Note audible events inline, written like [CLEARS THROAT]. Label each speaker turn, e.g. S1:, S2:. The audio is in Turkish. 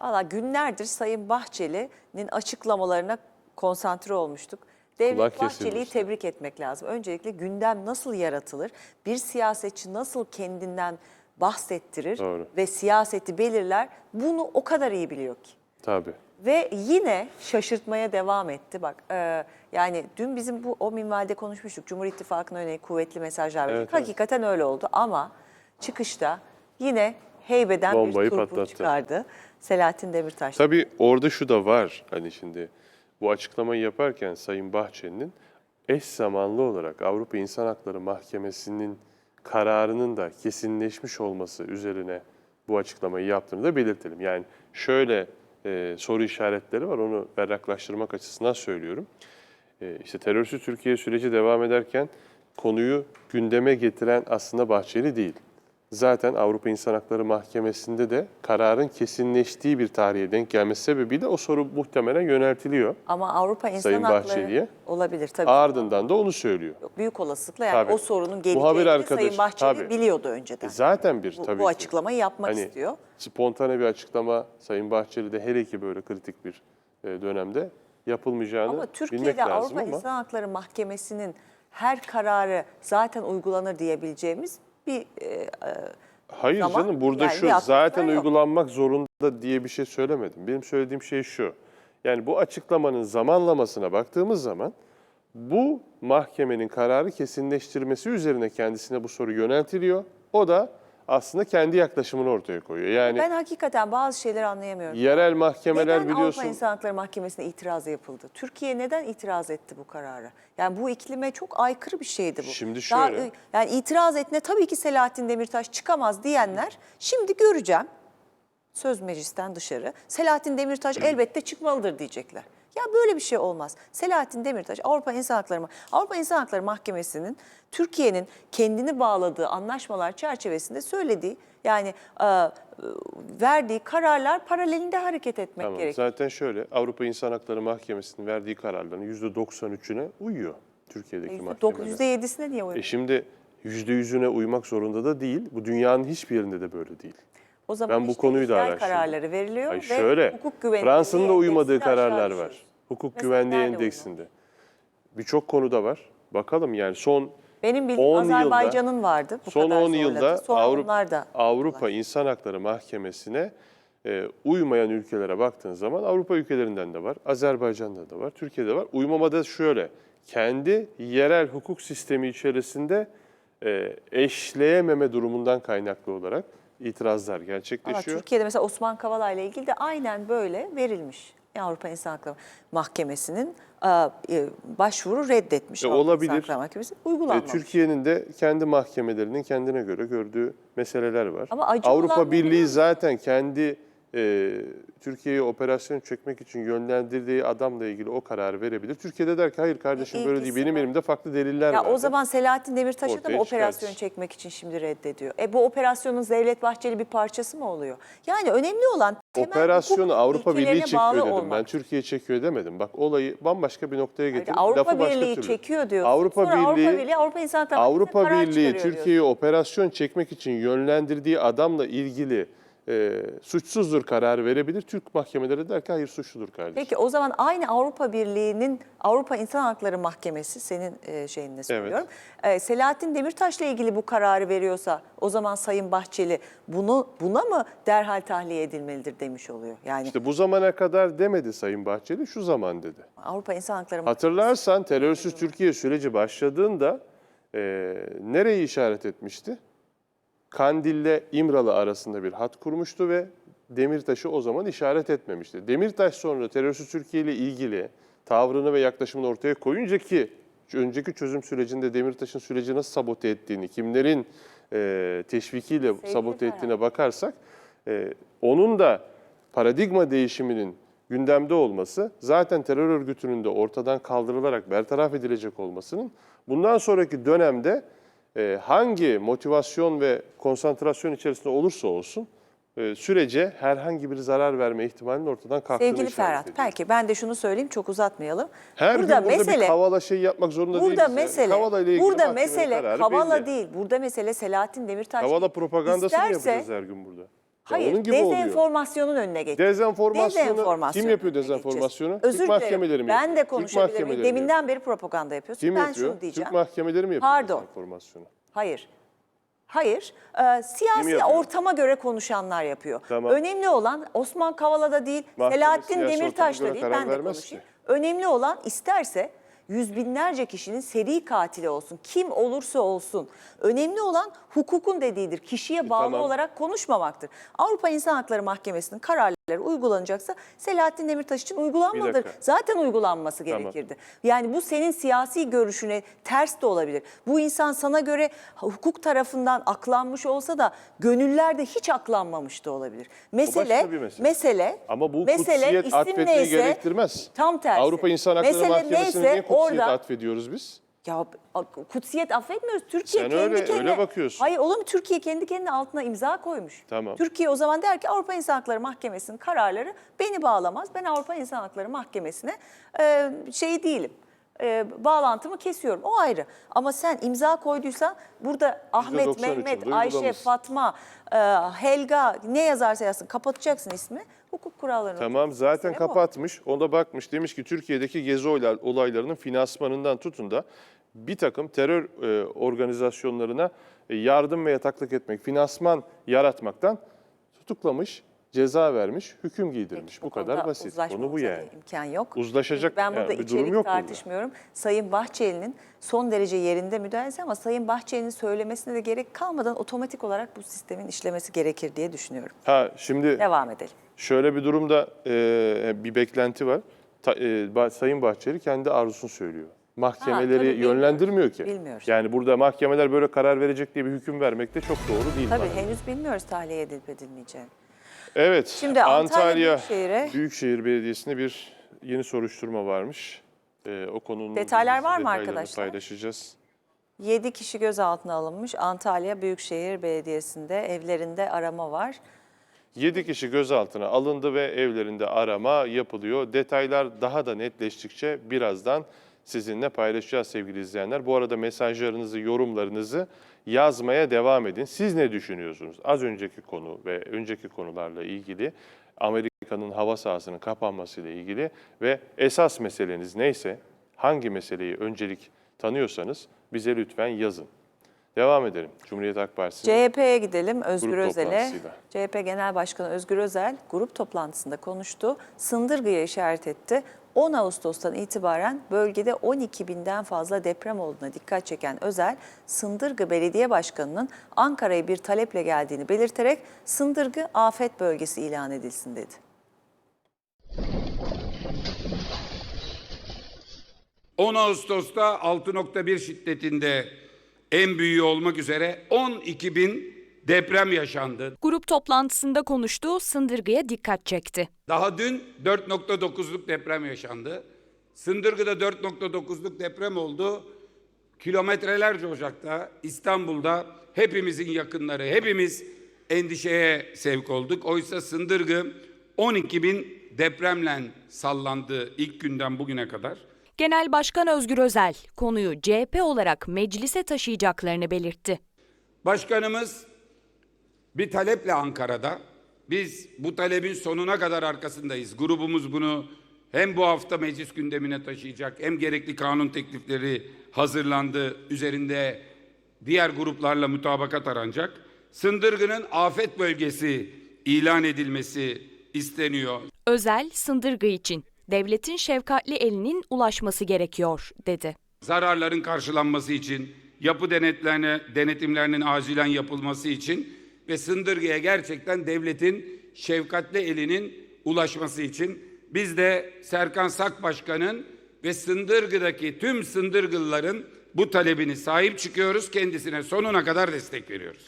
S1: Valla günlerdir Sayın Bahçeli'nin açıklamalarına konsantre olmuştuk. Devlet
S2: Kulak
S1: Bahçeli'yi
S2: kesilmişti.
S1: tebrik etmek lazım. Öncelikle gündem nasıl yaratılır? Bir siyasetçi nasıl kendinden bahsettirir
S2: Doğru.
S1: ve siyaseti belirler? Bunu o kadar iyi biliyor ki.
S2: Tabii.
S1: Ve yine şaşırtmaya devam etti. Bak e, yani dün bizim bu o minvalde konuşmuştuk. Cumhur İttifakı'na yönelik kuvvetli mesajlar verdik.
S2: Evet.
S1: Hakikaten öyle oldu ama çıkışta yine heybeden
S2: Bombayı
S1: bir turpu
S2: patlattı.
S1: çıkardı. Selahattin Demirtaş.
S2: Tabii orada şu da var. Hani şimdi bu açıklamayı yaparken Sayın Bahçeli'nin eş zamanlı olarak Avrupa İnsan Hakları Mahkemesi'nin kararının da kesinleşmiş olması üzerine bu açıklamayı yaptığını da belirtelim. Yani şöyle e, soru işaretleri var. Onu berraklaştırmak açısından söylüyorum. E, işte terörsüz Türkiye süreci devam ederken konuyu gündeme getiren aslında Bahçeli değil. Zaten Avrupa İnsan Hakları Mahkemesi'nde de kararın kesinleştiği bir tarihe denk gelmesi sebebiyle o soru muhtemelen yöneltiliyor.
S1: Ama Avrupa İnsan
S2: Sayın
S1: Hakları
S2: Bahçeli'ye.
S1: olabilir tabii.
S2: Ardından da onu söylüyor.
S1: Büyük olasılıkla yani
S2: Tabii.
S1: o sorunun geleceğini Sayın Bahçeli
S2: tabii.
S1: biliyordu önceden.
S2: E zaten bir
S1: bu,
S2: tabii
S1: bu
S2: ki.
S1: açıklamayı yapmak
S2: Hani
S1: istiyor.
S2: spontane bir açıklama Sayın Bahçeli'de hele ki böyle kritik bir e, dönemde yapılmayacağını
S1: Ama
S2: bilmek
S1: Türkiye'de
S2: lazım
S1: Avrupa
S2: ama
S1: İnsan Hakları Mahkemesi'nin her kararı zaten uygulanır diyebileceğimiz bir e, e,
S2: Hayır
S1: zaman,
S2: canım burada
S1: yani
S2: şu zaten
S1: yok.
S2: uygulanmak zorunda diye bir şey söylemedim. Benim söylediğim şey şu. Yani bu açıklamanın zamanlamasına baktığımız zaman bu mahkemenin kararı kesinleştirmesi üzerine kendisine bu soru yöneltiliyor. O da aslında kendi yaklaşımını ortaya koyuyor. Yani
S1: ben hakikaten bazı şeyleri anlayamıyorum.
S2: yerel mahkemeler
S1: neden
S2: biliyorsun
S1: Avrupa İnsan Hakları Mahkemesi'ne itiraz yapıldı? Türkiye neden itiraz etti bu karara? Yani bu iklime çok aykırı bir şeydi bu.
S2: Şimdi
S1: Daha,
S2: şöyle.
S1: yani itiraz etne tabii ki Selahattin Demirtaş çıkamaz diyenler şimdi göreceğim söz meclisten dışarı. Selahattin Demirtaş [CLEARS THROAT] elbette çıkmalıdır diyecekler. Ya böyle bir şey olmaz. Selahattin Demirtaş Avrupa İnsan Hakları Avrupa İnsan Hakları Mahkemesi'nin Türkiye'nin kendini bağladığı anlaşmalar çerçevesinde söylediği yani e, e, verdiği kararlar paralelinde hareket etmek
S2: Tamam.
S1: gerekiyor.
S2: Zaten şöyle Avrupa İnsan Hakları Mahkemesi'nin verdiği kararların %93'üne uyuyor Türkiye'deki mahkemeler.
S1: %7'sine niye
S2: E
S1: uymuyor?
S2: şimdi %100'üne uymak zorunda da değil. Bu dünyanın hiçbir yerinde de böyle değil.
S1: O zaman
S2: ben bu
S1: işte
S2: konuyu da araştırdım.
S1: kararları veriliyor
S2: Ay
S1: ve
S2: şöyle,
S1: hukuk güvenliği
S2: Fransa'nın da uymadığı kararlar var. Hukuk
S1: Mesela
S2: güvenliği endeksinde. Birçok konuda var. Bakalım yani son
S1: Benim bildiğim
S2: 10 yılda-
S1: Azerbaycan'ın vardı. Bu
S2: son
S1: kadar
S2: 10
S1: zorladı.
S2: yılda
S1: Sonra
S2: Avrupa,
S1: da
S2: Avrupa İnsan Hakları Mahkemesi'ne e, uymayan ülkelere baktığın zaman Avrupa ülkelerinden de var, Azerbaycan'da da var, Türkiye'de var. Uymamada şöyle, kendi yerel hukuk sistemi içerisinde e, eşleyememe durumundan kaynaklı olarak itirazlar
S1: Ama
S2: gerçekleşiyor.
S1: Türkiye'de mesela Osman Kavala ile ilgili de aynen böyle verilmiş. Avrupa İnsan Hakları Mahkemesi'nin e, e, başvuru reddetmiş.
S2: E,
S1: Avrupa İnsan
S2: olabilir.
S1: Hakları Mahkemesi
S2: E,
S1: uygulanmamış.
S2: Türkiye'nin de kendi mahkemelerinin kendine göre gördüğü meseleler var.
S1: Ama acı olan
S2: Avrupa
S1: ne biliyor
S2: Birliği
S1: musun?
S2: zaten kendi e, Türkiye'yi operasyon çekmek için yönlendirdiği adamla ilgili o kararı verebilir. Türkiye'de der ki hayır kardeşim böyle değil benim elimde farklı deliller
S1: Ya
S2: var.
S1: o zaman Selahattin Demirtaş'a da mı operasyon çekmek için şimdi reddediyor? E bu operasyonun Devlet Bahçeli bir parçası mı oluyor? Yani önemli olan temel
S2: Operasyonu Avrupa Birliği çekiyor dedim.
S1: olmak.
S2: Ben Türkiye çekiyor demedim. Bak olayı bambaşka bir noktaya getirip
S1: Avrupa
S2: lafı başka
S1: Birliği
S2: türlü.
S1: çekiyor diyorsun.
S2: Avrupa
S1: Sonra
S2: Birliği,
S1: Avrupa Birliği Avrupa İnsan
S2: Avrupa
S1: karar
S2: Birliği Türkiye'yi operasyon çekmek için yönlendirdiği adamla ilgili e, suçsuzdur kararı verebilir. Türk mahkemeleri der ki hayır suçludur kardeşim.
S1: Peki o zaman aynı Avrupa Birliği'nin Avrupa İnsan Hakları Mahkemesi senin e, şeyinle söylüyorum. E, Selahattin Demirtaş'la ilgili bu kararı veriyorsa o zaman Sayın Bahçeli bunu buna mı derhal tahliye edilmelidir demiş oluyor. Yani
S2: İşte bu zamana kadar demedi Sayın Bahçeli, şu zaman dedi.
S1: Avrupa İnsan Hakları
S2: Hatırlarsan terörsüz Türkiye süreci başladığında e, nereyi işaret etmişti? Kandil'le İmralı arasında bir hat kurmuştu ve Demirtaş'ı o zaman işaret etmemişti. Demirtaş sonra terörsüz Türkiye ile ilgili tavrını ve yaklaşımını ortaya koyunca ki önceki çözüm sürecinde Demirtaş'ın süreci nasıl sabote ettiğini, kimlerin e, teşvikiyle sabote
S1: Ferhat.
S2: ettiğine bakarsak e, onun da paradigma değişiminin gündemde olması zaten terör örgütünün de ortadan kaldırılarak bertaraf edilecek olmasının bundan sonraki dönemde hangi motivasyon ve konsantrasyon içerisinde olursa olsun e, sürece herhangi bir zarar verme ihtimalinin ortadan kalktığını
S1: Sevgili Ferhat,
S2: ediyor.
S1: belki ben de şunu söyleyeyim çok uzatmayalım.
S2: Her
S1: burada
S2: gün burada
S1: mesele
S2: bir kavala şey yapmak zorunda
S1: burada
S2: değiliz.
S1: mesele
S2: Kavala ile ilgili
S1: burada mesele Kavala
S2: belli.
S1: değil. Burada mesele Selahattin Demirtaş.
S2: Kavala propagandası mı
S1: İsterse-
S2: yapacağız her gün burada?
S1: Hayır,
S2: onun gibi oluyor.
S1: dezenformasyonun önüne geçeceğiz.
S2: Dezenformasyonu
S1: Dezenformasyonun
S2: kim yapıyor dezenformasyonu?
S1: geçeceğiz. Özür
S2: Türk mahkemeleri mi
S1: Ben de
S2: Türk
S1: konuşabilir miyim?
S2: mahkemeleri mi
S1: Deminden beri propaganda yapıyorsun.
S2: Kim
S1: ben
S2: yapıyor?
S1: şunu diyeceğim.
S2: Türk mahkemeleri mi yapıyor
S1: Pardon.
S2: dezenformasyonu?
S1: Hayır. Hayır. Ee, siyasi ortama göre konuşanlar yapıyor.
S2: Tamam.
S1: Önemli olan Osman Kavala'da değil,
S2: Mahkeme
S1: Selahattin Demirtaş'ta değil. Ben de konuşayım.
S2: ki.
S1: Önemli olan isterse yüz binlerce kişinin seri katili olsun. Kim olursa olsun. Önemli olan hukukun dediğidir. Kişiye bağlı
S2: E, tamam.
S1: olarak konuşmamaktır. Avrupa İnsan Hakları Mahkemesi'nin kararları uygulanacaksa Selahattin Demirtaş için
S2: dakika.
S1: Zaten uygulanması
S2: Tamam.
S1: gerekirdi. Yani bu senin siyasi görüşüne ters de olabilir. Bu insan sana göre hukuk tarafından aklanmış olsa da gönüllerde hiç aklanmamış da olabilir. Mesele
S2: mesele.
S1: mesele
S2: Ama bu
S1: mesele
S2: kutsiyet
S1: isim
S2: atfetmeyi
S1: neyse,
S2: gerektirmez.
S1: Tam tersi.
S2: Avrupa İnsan Hakları
S1: Mesele
S2: Mahkemesi'ne niye kutsiyet
S1: orada-
S2: atfediyoruz biz?
S1: Ya kutsiyet affetmiyoruz. Türkiye
S2: Sen
S1: kendi
S2: öyle-
S1: kendine.
S2: öyle bakıyorsun.
S1: Hayır olur mu? Türkiye kendi kendine altına imza koymuş.
S2: Tamam.
S1: Türkiye o zaman der ki Avrupa İnsan Hakları Mahkemesi'nin kararları beni bağlamaz. Ben Avrupa İnsan Hakları Mahkemesi'ne e, şey değilim. E, bağlantımı kesiyorum. O ayrı. Ama sen imza koyduysan burada Ahmet,
S2: %93'ünde
S1: Mehmet, Ayşe. Fatma, e, Helga ne yazarsa yazsın kapatacaksın ismi. Hukuk kurallarına.
S2: Tamam zaten kapatmış. Onda bakmış demiş ki Türkiye'deki gezi olay- olaylarının finansmanından tutun da bir takım terör e, organizasyonlarına e, yardım ve yataklık etmek, finansman yaratmaktan tutuklamış, ceza vermiş, hüküm giydirmiş. Bu kadar
S1: konuda
S2: basit. Konu bu yani.
S1: imkan yok.
S2: Uzlaşacak
S1: Ben burada
S2: yani bir durum yok burada.
S1: tartışmıyorum. Sayın Bahçeli'nin son derece yerinde müdahalesi ama Sayın Bahçeli'nin söylemesine de gerek kalmadan otomatik olarak bu sistemin işlemesi gerekir diye düşünüyorum.
S2: Ha şimdi
S1: Devam edelim.
S2: Şöyle bir durumda e, bir beklenti var. Ta- e, Sayın Bahçeli kendi arzusunu söylüyor. Mahkemeleri
S1: tabii, bilmiyoruz.
S2: yönlendirmiyor ki.
S1: Bilmiyoruz.
S2: Yani burada mahkemeler böyle karar verecek diye bir hüküm vermek de çok doğru değil.
S1: Tabii
S2: bana.
S1: henüz bilmiyoruz tahliye edilip edilmeyeceğini.
S2: Evet.
S1: Şimdi Antalya Büyükşehir'e-
S2: Büyükşehir Belediyesi'nde bir yeni soruşturma varmış. E, o konunun
S1: Detaylar var mı
S2: detaylarını
S1: arkadaşlar?
S2: Paylaşacağız.
S1: 7 kişi gözaltına alınmış. Antalya Büyükşehir Belediyesi'nde evlerinde arama var.
S2: 7 kişi gözaltına alındı ve evlerinde arama yapılıyor. Detaylar daha da netleştikçe birazdan sizinle paylaşacağız sevgili izleyenler. Bu arada mesajlarınızı, yorumlarınızı yazmaya devam edin. Siz ne düşünüyorsunuz? Az önceki konu ve önceki konularla ilgili Amerika'nın hava sahasının kapanmasıyla ilgili ve esas meseleniz neyse, hangi meseleyi öncelik tanıyorsanız bize lütfen yazın. Devam edelim. Cumhuriyet Halk Partisi.
S1: CHP'ye gidelim Özgür Özel'e. CHP Genel Başkanı Özgür Özel grup toplantısında konuştu. Sındırgı'ya işaret etti. 10 Ağustos'tan itibaren bölgede 12 binden fazla deprem olduğuna dikkat çeken Özel, Sındırgı Belediye Başkanı'nın Ankara'ya bir taleple geldiğini belirterek Sındırgı afet bölgesi ilan edilsin dedi.
S3: 10 Ağustos'ta 6.1 şiddetinde en büyüğü olmak üzere 12 bin deprem yaşandı.
S4: Grup toplantısında konuştuğu Sındırgı'ya dikkat çekti.
S3: Daha dün 4.9'luk deprem yaşandı. Sındırgı'da 4.9'luk deprem oldu. Kilometrelerce Ocak'ta İstanbul'da hepimizin yakınları, hepimiz endişeye sevk olduk. Oysa Sındırgı 12 bin depremle sallandı ilk günden bugüne kadar.
S4: Genel Başkan Özgür Özel konuyu CHP olarak meclise taşıyacaklarını belirtti.
S3: Başkanımız bir taleple Ankara'da. Biz bu talebin sonuna kadar arkasındayız. Grubumuz bunu hem bu hafta meclis gündemine taşıyacak hem gerekli kanun teklifleri hazırlandı. Üzerinde diğer gruplarla mutabakat aranacak. Sındırgı'nın afet bölgesi ilan edilmesi isteniyor.
S4: Özel, Sındırgı için devletin şefkatli elinin ulaşması gerekiyor dedi.
S3: zararların karşılanması için, yapı denetlerine, denetimlerinin acilen yapılması için ve Sındırgı'ya gerçekten devletin şefkatli elinin ulaşması için biz de Serkan Sak Başkan'ın ve Sındırgı'daki tüm Sındırgılıların bu talebini sahip çıkıyoruz. Kendisine sonuna kadar destek veriyoruz.